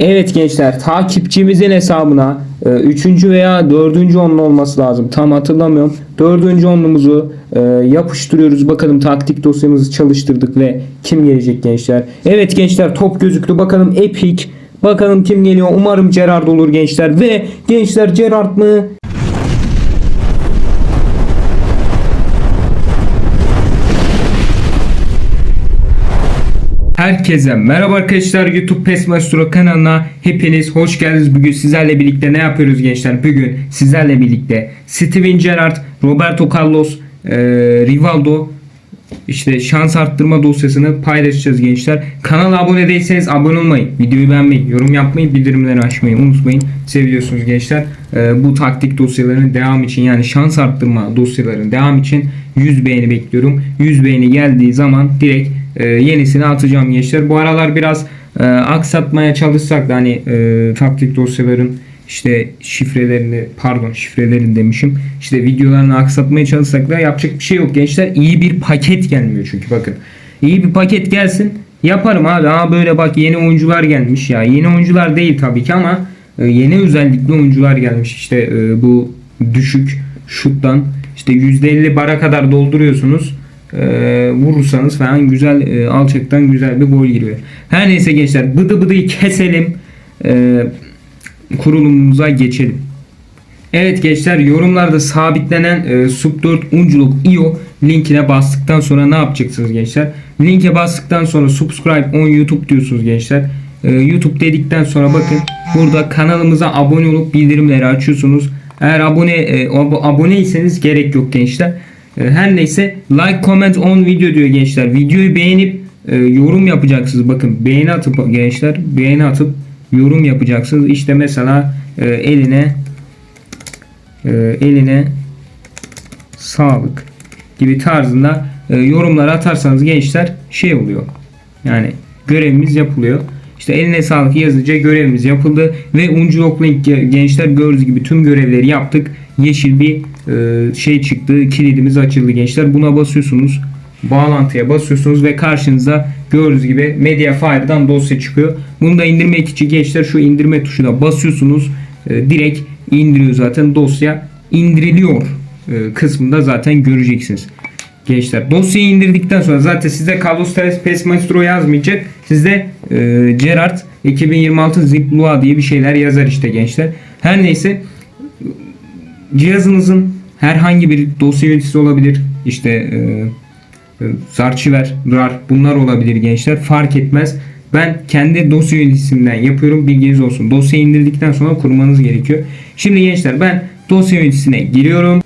Evet gençler takipçimizin hesabına 3. veya 4. onlu olması lazım. Tam hatırlamıyorum. 4. onlumuzu e, yapıştırıyoruz. Bakalım taktik dosyamızı çalıştırdık ve kim gelecek gençler. Evet gençler top gözüktü. Bakalım Epic. Bakalım kim geliyor. Umarım Gerard olur gençler. Ve gençler Gerard mı? Herkese merhaba arkadaşlar YouTube PES Maestro kanalına hepiniz hoş geldiniz. Bugün sizlerle birlikte ne yapıyoruz gençler? Bugün sizlerle birlikte Steven Gerrard, Roberto Carlos, e, Rivaldo işte şans arttırma dosyasını paylaşacağız gençler. Kanala abone değilseniz abone olmayı, videoyu beğenmeyi, yorum yapmayı, bildirimleri açmayı unutmayın. Seviyorsunuz gençler. E, bu taktik dosyalarının devam için yani şans arttırma dosyalarının devam için 100 beğeni bekliyorum. 100 beğeni geldiği zaman direkt e, yenisini atacağım gençler. Bu aralar biraz e, aksatmaya çalışsak da hani e, taktik dosyaların işte şifrelerini pardon şifrelerini demişim. İşte videolarını aksatmaya çalışsak da yapacak bir şey yok gençler. İyi bir paket gelmiyor çünkü bakın. İyi bir paket gelsin yaparım abi. Ama böyle bak yeni oyuncular gelmiş ya. Yeni oyuncular değil tabii ki ama e, yeni özellikli oyuncular gelmiş. İşte e, bu düşük şuttan işte %50 bara kadar dolduruyorsunuz e, vurursanız falan güzel e, alçaktan güzel bir gol giriyor. Her neyse gençler bıdı bıdıyı keselim. E, kurulumumuza geçelim. Evet gençler yorumlarda sabitlenen e, Sub 4 Unculuk IO linkine bastıktan sonra ne yapacaksınız gençler? Linke bastıktan sonra subscribe on YouTube diyorsunuz gençler. E, YouTube dedikten sonra bakın burada kanalımıza abone olup bildirimleri açıyorsunuz. Eğer abone e, ab- aboneyseniz gerek yok gençler. E, her neyse like comment on video diyor gençler. Videoyu beğenip e, yorum yapacaksınız. Bakın beğeni atıp gençler beğeni atıp yorum yapacaksınız. İşte mesela e, eline e, eline sağlık gibi tarzında e, yorumlar atarsanız gençler şey oluyor. Yani görevimiz yapılıyor. İşte eline sağlık yazınca görevimiz yapıldı ve Unculok Link gençler gördüğünüz gibi tüm görevleri yaptık. Yeşil bir e, şey çıktı. Kilidimiz açıldı gençler. Buna basıyorsunuz. Bağlantıya basıyorsunuz ve karşınıza gördüğünüz gibi Mediafire'dan dosya çıkıyor. Bunu da indirmek için gençler şu indirme tuşuna basıyorsunuz. E, direkt indiriyor zaten dosya indiriliyor e, kısmında zaten göreceksiniz. Gençler dosyayı indirdikten sonra zaten size Carlos Tevez PES Maestro yazmayacak. Sizde e, Gerard 2026 Zip Lua diye bir şeyler yazar işte gençler. Her neyse cihazınızın herhangi bir dosya yöneticisi olabilir. İşte e, e, Zarchiver, RAR bunlar olabilir gençler. Fark etmez. Ben kendi dosya yönetisimden yapıyorum. Bilginiz olsun. Dosyayı indirdikten sonra kurmanız gerekiyor. Şimdi gençler ben dosya yöneticisine giriyorum.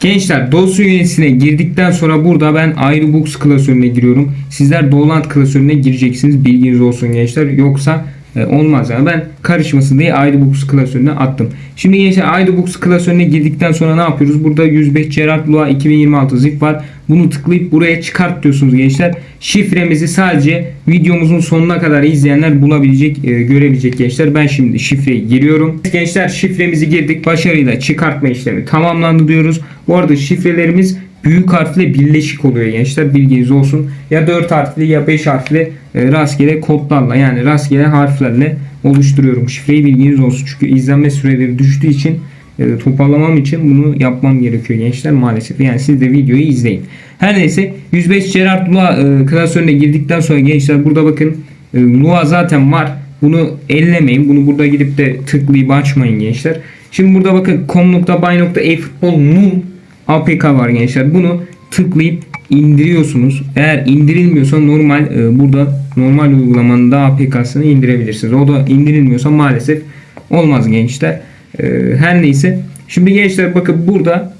Gençler dosya yöneticisine girdikten sonra burada ben iRobux klasörüne giriyorum. Sizler Dolant klasörüne gireceksiniz. Bilginiz olsun gençler. Yoksa olmaz yani. Ben karışmasın diye iRobux klasörüne attım. Şimdi gençler iRobux klasörüne girdikten sonra ne yapıyoruz? Burada 105 Gerard Lua 2026 zip var. Bunu tıklayıp buraya çıkart diyorsunuz gençler. Şifremizi sadece videomuzun sonuna kadar izleyenler bulabilecek, e, görebilecek gençler. Ben şimdi şifreyi giriyorum. Gençler şifremizi girdik. Başarıyla çıkartma işlemi tamamlandı diyoruz. Bu arada şifrelerimiz büyük harfle birleşik oluyor gençler bilginiz olsun. Ya 4 harfli ya 5 harfli e, rastgele kodlarla yani rastgele harflerle oluşturuyorum şifreyi bilginiz olsun. Çünkü izlenme süreleri düştüğü için e, toparlamam için bunu yapmam gerekiyor gençler maalesef. Yani siz de videoyu izleyin. Her neyse 105 Gerard Lua e, klasörüne girdikten sonra gençler burada bakın Lua zaten var. Bunu ellemeyin. Bunu burada gidip de tıklayıp açmayın gençler. Şimdi burada bakın com.by.efutbol num APK var gençler. Bunu tıklayıp indiriyorsunuz. Eğer indirilmiyorsa normal e, burada normal uygulamanın da APK'sını indirebilirsiniz. O da indirilmiyorsa maalesef olmaz gençler. E, her neyse. Şimdi gençler bakın burada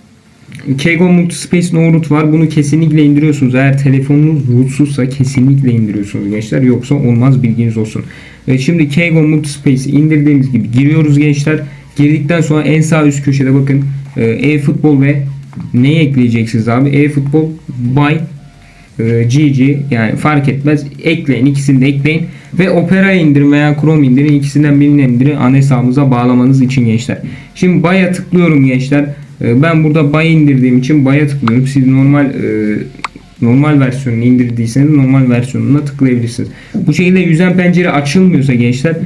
Kego Multispace No Root var. Bunu kesinlikle indiriyorsunuz. Eğer telefonunuz rootsuzsa kesinlikle indiriyorsunuz gençler. Yoksa olmaz bilginiz olsun. E, şimdi Kego Multispace'i indirdiğimiz gibi giriyoruz gençler. Girdikten sonra en sağ üst köşede bakın e, e-futbol ve neyi ekleyeceksiniz abi? E-futbol by e, GG yani fark etmez. Ekleyin. ikisini de ekleyin. Ve Opera indirin veya Chrome indirin. ikisinden birini indirin. Ana hesabınıza bağlamanız için gençler. Şimdi Buy'a tıklıyorum gençler. E, ben burada Buy indirdiğim için Buy'a tıklıyorum. Siz normal e, normal versiyonunu indirdiyseniz normal versiyonuna tıklayabilirsiniz. Bu şekilde yüzen pencere açılmıyorsa gençler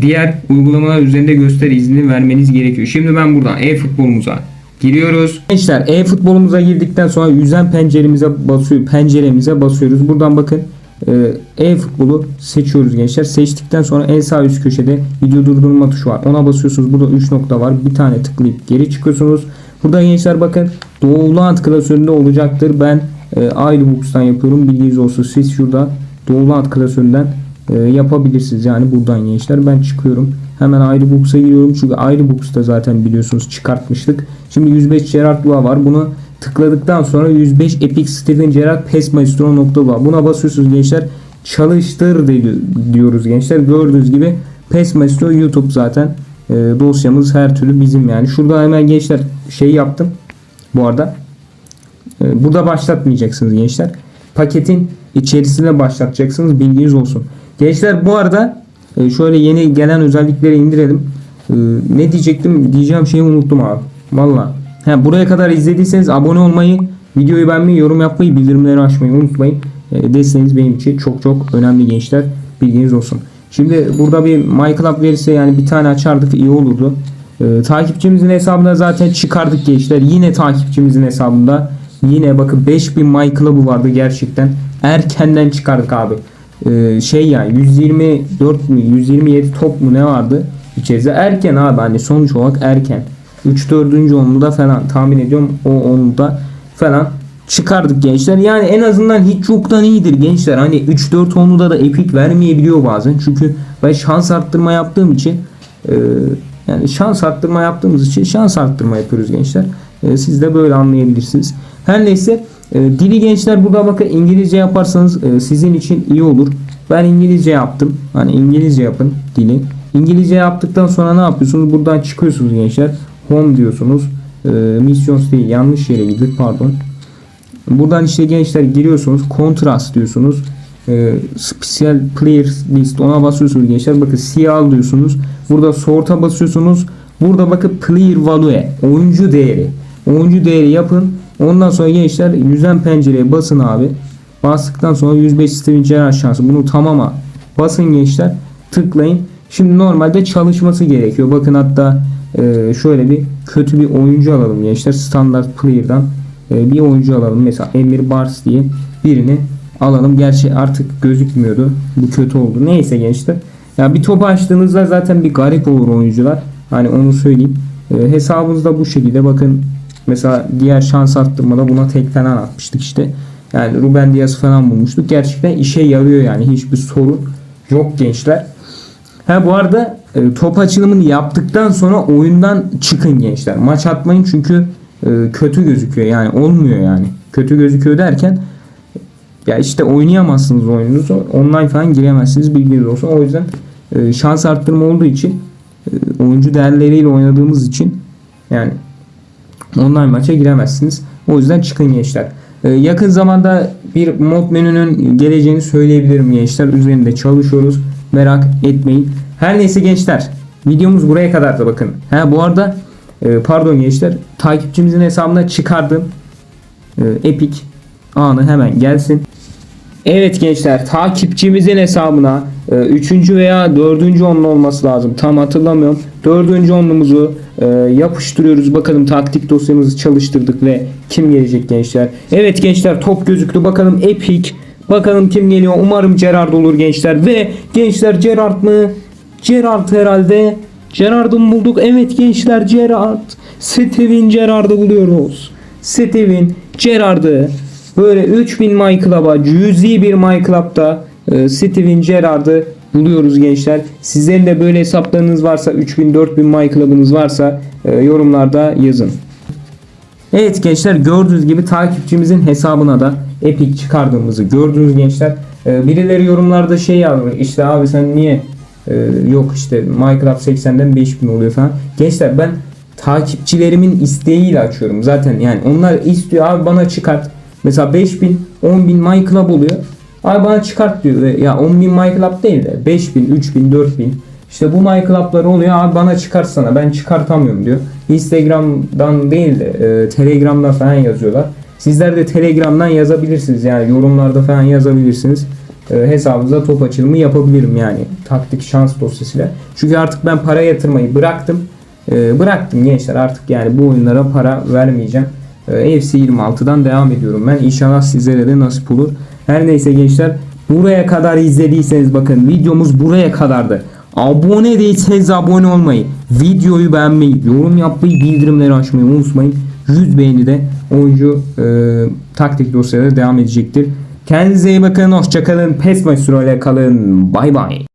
diğer uygulamalar üzerinde göster izni vermeniz gerekiyor. Şimdi ben buradan e-futbolumuza giriyoruz. Gençler e-futbolumuza girdikten sonra yüzen penceremize basıyor penceremize basıyoruz. Buradan bakın e, e-futbolu seçiyoruz gençler. Seçtikten sonra en sağ üst köşede video durdurma tuşu var. Ona basıyorsunuz. Burada 3 nokta var. Bir tane tıklayıp geri çıkıyorsunuz. Burada gençler bakın Doğulu Ant klasöründe olacaktır. Ben e, iLooks'tan yapıyorum. Bilginiz olsun. Siz şurada Doğulu Ant klasöründen e, yapabilirsiniz. Yani buradan gençler ben çıkıyorum. Hemen ayrı booksa giriyorum. Çünkü ayrı booksta zaten biliyorsunuz çıkartmıştık. Şimdi 105 Gerard Lua var. Bunu tıkladıktan sonra 105 Epic Steven Gerrard PES Maestro nokta var. Buna basıyorsunuz gençler. Çalıştır di- diyoruz gençler. Gördüğünüz gibi PES Maestro YouTube zaten e, dosyamız her türlü bizim yani. Şurada hemen gençler şey yaptım. Bu arada e, burada başlatmayacaksınız gençler. Paketin içerisine başlatacaksınız. Bilginiz olsun. Gençler bu arada e, şöyle yeni gelen özellikleri indirelim. E, ne diyecektim? Diyeceğim şeyi unuttum abi. Valla. Buraya kadar izlediyseniz abone olmayı, videoyu beğenmeyi, yorum yapmayı, bildirimleri açmayı unutmayın. E, desteğiniz benim için çok çok önemli gençler. Bilginiz olsun. Şimdi burada bir MyClub verirse yani bir tane açardık iyi olurdu. E, takipçimizin hesabına zaten çıkardık gençler. Yine takipçimizin hesabında yine bakın 5000 MyClub'u vardı gerçekten. Erkenden çıkardık abi. E, şey yani 124 mü 127 top mu ne vardı içerisinde erken abi hani sonuç olarak erken 3 4. onluda falan tahmin ediyorum o onluda falan çıkardık gençler. Yani en azından hiç yoktan iyidir gençler. Hani 3 4 onluda da epik vermeyebiliyor bazen. Çünkü ben şans arttırma yaptığım için e, yani şans arttırma yaptığımız için şans arttırma yapıyoruz gençler. E, siz de böyle anlayabilirsiniz. Her neyse e, dili gençler burada bakın İngilizce yaparsanız e, sizin için iyi olur. Ben İngilizce yaptım. Hani İngilizce yapın dili. İngilizce yaptıktan sonra ne yapıyorsunuz? Buradan çıkıyorsunuz gençler. Home diyorsunuz. E, missions değil yanlış yere gidip pardon. Buradan işte gençler giriyorsunuz. Kontrast diyorsunuz. E, special players list ona basıyorsunuz gençler. Bakın siyah diyorsunuz. Burada sort'a basıyorsunuz. Burada bakın player value oyuncu değeri. Oyuncu değeri yapın. Ondan sonra gençler yüzen pencereye basın abi. Bastıktan sonra 105 Steven Gerrard şansı. Bunu tamama basın gençler. Tıklayın. Şimdi normalde çalışması gerekiyor. Bakın hatta e, şöyle bir kötü bir oyuncu alalım gençler. Standart player'dan e, bir oyuncu alalım. Mesela Emir Bars diye birini alalım. Gerçi artık gözükmüyordu. Bu kötü oldu. Neyse gençler. Ya bir topu açtığınızda zaten bir garip olur oyuncular. Hani onu söyleyeyim. E, hesabınızda bu şekilde bakın mesela diğer şans arttırmada buna tek atmıştık işte. Yani Ruben Diaz falan bulmuştuk. Gerçekten işe yarıyor yani. Hiçbir sorun yok gençler. Ha bu arada e, top açılımını yaptıktan sonra oyundan çıkın gençler. Maç atmayın çünkü e, kötü gözüküyor yani olmuyor yani. Kötü gözüküyor derken ya işte oynayamazsınız oyununuzu. Online falan giremezsiniz bilginiz olsun. O yüzden e, şans arttırma olduğu için oyuncu değerleriyle oynadığımız için yani online maça giremezsiniz. O yüzden çıkın gençler. Ee, yakın zamanda bir mod menünün geleceğini söyleyebilirim gençler. Üzerinde çalışıyoruz. Merak etmeyin. Her neyse gençler. Videomuz buraya kadar da bakın. Ha bu arada e, pardon gençler. Takipçimizin hesabına çıkardım. E, Epic anı hemen gelsin. Evet gençler takipçimizin hesabına 3. veya 4. onlu olması lazım. Tam hatırlamıyorum. 4. onlumuzu e, yapıştırıyoruz. Bakalım taktik dosyamızı çalıştırdık ve kim gelecek gençler. Evet gençler top gözüktü. Bakalım Epic. Bakalım kim geliyor. Umarım Gerard olur gençler. Ve gençler Gerard mı? Gerard herhalde. Gerard'ı mı bulduk? Evet gençler Gerard. Steven Gerard'ı buluyoruz. Steven Gerard'ı böyle 3000 My Club'a cüzi bir My Club'da e, Steven Gerrard'ı buluyoruz gençler. Sizlerin de böyle hesaplarınız varsa 3000 4000 My Club'ınız varsa e, yorumlarda yazın. Evet gençler gördüğünüz gibi takipçimizin hesabına da Epic çıkardığımızı gördünüz gençler. E, birileri yorumlarda şey yazmış işte abi sen niye yok işte Minecraft 80'den 5000 oluyor falan. Gençler ben takipçilerimin isteğiyle açıyorum zaten yani onlar istiyor abi bana çıkart. Mesela 5000 10000 My Club oluyor. Abi bana çıkart diyor ve ya 10.000 My Club değil de 5000 3000 4000 işte bu My Club'lar oluyor abi bana çıkarsana ben çıkartamıyorum diyor. Instagram'dan değil de e, Telegram'dan falan yazıyorlar. Sizler de Telegram'dan yazabilirsiniz yani yorumlarda falan yazabilirsiniz. e, hesabınıza top açılımı yapabilirim yani taktik şans dosyasıyla. Çünkü artık ben para yatırmayı bıraktım. E, bıraktım gençler artık yani bu oyunlara para vermeyeceğim. E, FC 26'dan devam ediyorum ben. İnşallah sizlere de nasip olur. Her neyse gençler buraya kadar izlediyseniz bakın videomuz buraya kadardı. Abone değilseniz abone olmayı, videoyu beğenmeyi, yorum yapmayı, bildirimleri açmayı unutmayın. 100 beğeni de oyuncu e, taktik dosyada devam edecektir. Kendinize iyi bakın, hoşçakalın. Pes ile kalın. Bay bay.